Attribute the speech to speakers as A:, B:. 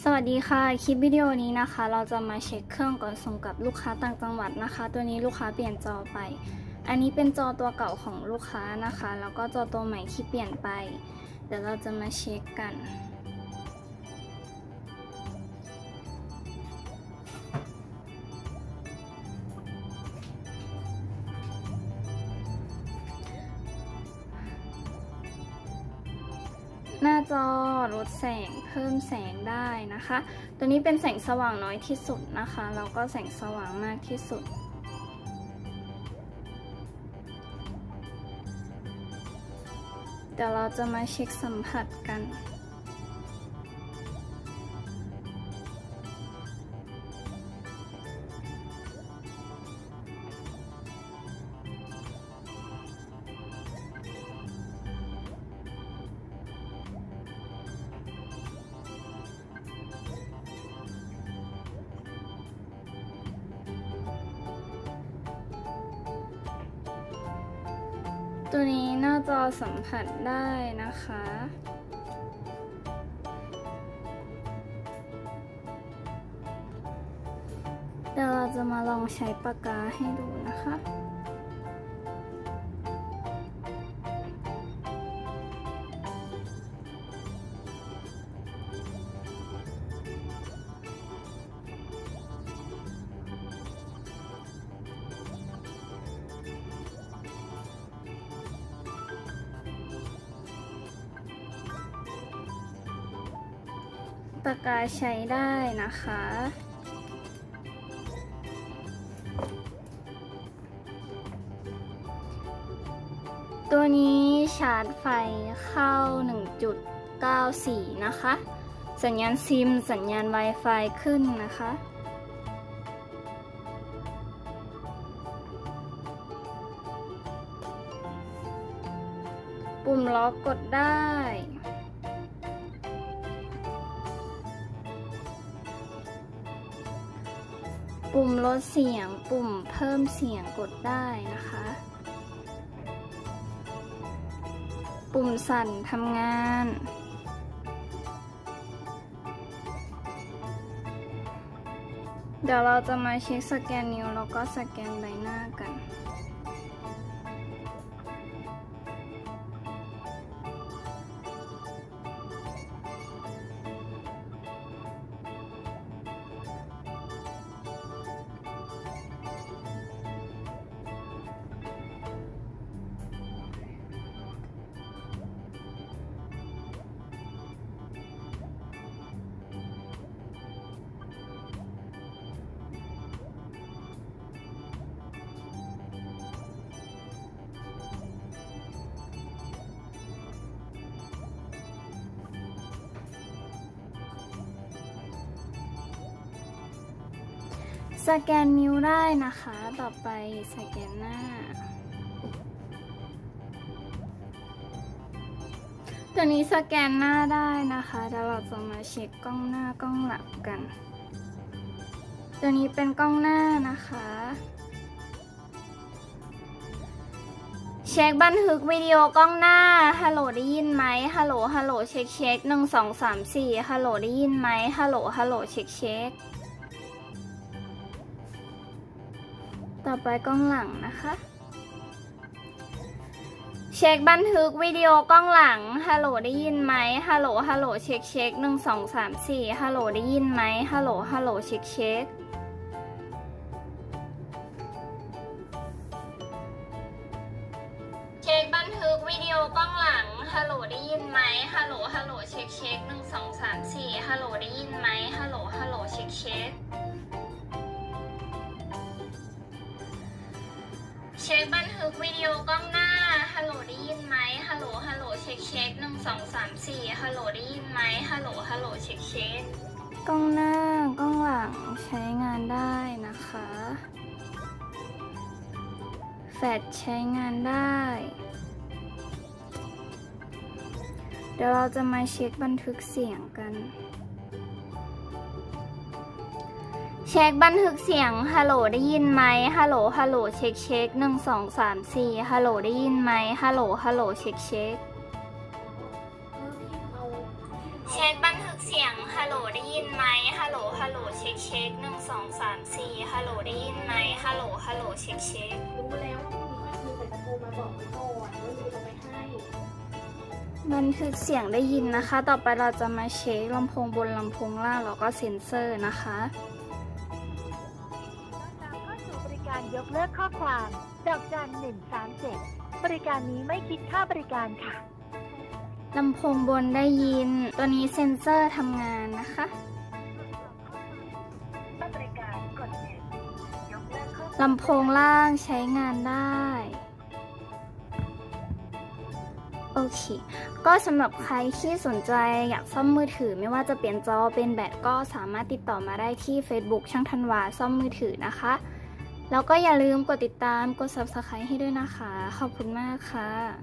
A: สวัสดีค่ะ คลิปวิดีโอนี้นะคะ เราจะมาเช็คเครื่องก่อนส่งกับลูกค้าต่างจังหวัดนะคะ ตัวนี้ลูกค้าเปลี่ยนจอไป อันนี้เป็นจอตัวเก่าของลูกค้านะคะ แล้วก็จอตัวใหม่ที่เปลี่ยนไป เดี๋ยวเราจะมาเช็คกัน หน้าจอลดแสงเพิ่มแสงได้นะคะ ตัวนี้เป็นแสงสว่างน้อยที่สุดนะคะแล้วก็แสงสว่างมากที่สุด เดี๋ยวเราจะมาเช็คสัมผัสกัน ตัวนี้หน้าจอสัมผัสได้นะคะ เดี๋ยวเราจะมาลองใช้ปากกาให้ดูนะคะ ปากกาใช้ได้นะคะ ตัวนี้ชาร์จไฟเข้า 1.94 นะคะ สัญญาณซิม สัญญาณ Wi-Fi ขึ้นนะคะปุ่มล็อกกดได้ ปุ่มลดเสียง ปุ่มเพิ่มเสียงกดได้นะคะ ปุ่มสั่นทำงาน เดี๋ยวเราจะมาเช็คสแกนนิ้วแล้วก็สแกนใบหน้ากัน สแกนนิ้วได้นะคะ ต่อไปสแกนหน้า ตัวนี้สแกนหน้าได้นะคะเดี๋ยวเราจะมาเช็คกล้องหน้ากล้องหลังกัน ตัวนี้เป็นกล้องหน้านะคะ เช็คบันทึกวิดีโอกล้องหน้า ฮัลโหลได้ยินไหมฮัลโหลฮัลโหลเช็คเช็คหนึ่งสองสามสี่ฮัลโหลได้ยินไหมฮัลโหลฮัลโหลเช็คเช็ค ต่อไปกล้องหลังนะคะ เช็คบันทึกวิดีโอกล้องหลัง ฮัลโหลได้ยินไหมฮัลโหล ฮัลโหล เช็คเช็คหนึ่งสองสามสี่ฮัลโหลได้ยินไหมฮัลโหล ฮัลโหล เช็คเช็คเช็คบันทึกวิดีโอกล้องหลัง ฮัลโหลได้ยินไหมฮัลโหล ฮัลโหล เช็คเช็คหนึ่งสองสามสี่ฮัลโหล ช็คบันทึกวิดีโอกล้องหน้า ฮัลโหลได้ยินไหมฮัลโหล ฮัลโหล เช็คเช็คหนึ่งสองสามสี่ฮัลโหลได้ยินไหมฮัลโหล ฮัลโหล เช็คเช็คกล้องหน้ากล้องหลังใช้งานได้นะคะ แฟลชใช้งานได้ เดี๋ยวเราจะมาเช็คบันทึกเสียงกัน เช็คบันทึกเสียง ฮัลโหลได้ยินไหม ฮัลโหล ฮัลโหล เช็คเช็คหนึ่งสองสามสี่ฮัลโหลได้ยินไหม ฮัลโหล ฮัลโหล เช็คเช็ค เช็คบันทึกเสียง ฮัลโหลได้ยินองสามสี่ฮัลโหลได้ยินไหม ฮัลโหล ฮัลโหล เช็คเช็ค
B: รู้แล้วว่ามีข้อทีแต่จะโทรมาบอกไว้ก่อนว่ามีเอาไปให้
A: บันทึกเสียงได้ยินนะคะ ต่อไปเราจะมาเช็คลำโพงบนลำโพงล่างแล้วก็เซ็นเซอร์นะคะ
C: ความดอกจันหนึ่งสามเจ็ดบริการนี้ไม่คิดค่าบริการค่ะ
A: ลำโพงบนได้ยิน ตัวนี้เซ็นเซอร์ทำงานนะคะ
C: บริการกดหนึ่งยกเลิกข้อ
A: ลำโพงล่างใช้งานได้ โอเค ก็สำหรับใครที่สนใจอยากซ่อมมือถือ ไม่ว่าจะเปลี่ยนจอเป็นแบตก็สามารถติดต่อมาได้ที่ Facebook ช่างธันวาซ่อมมือถือนะคะ แล้วก็อย่าลืมกดติดตามกด Subscribe ให้ด้วยนะคะ ขอบคุณมากค่ะ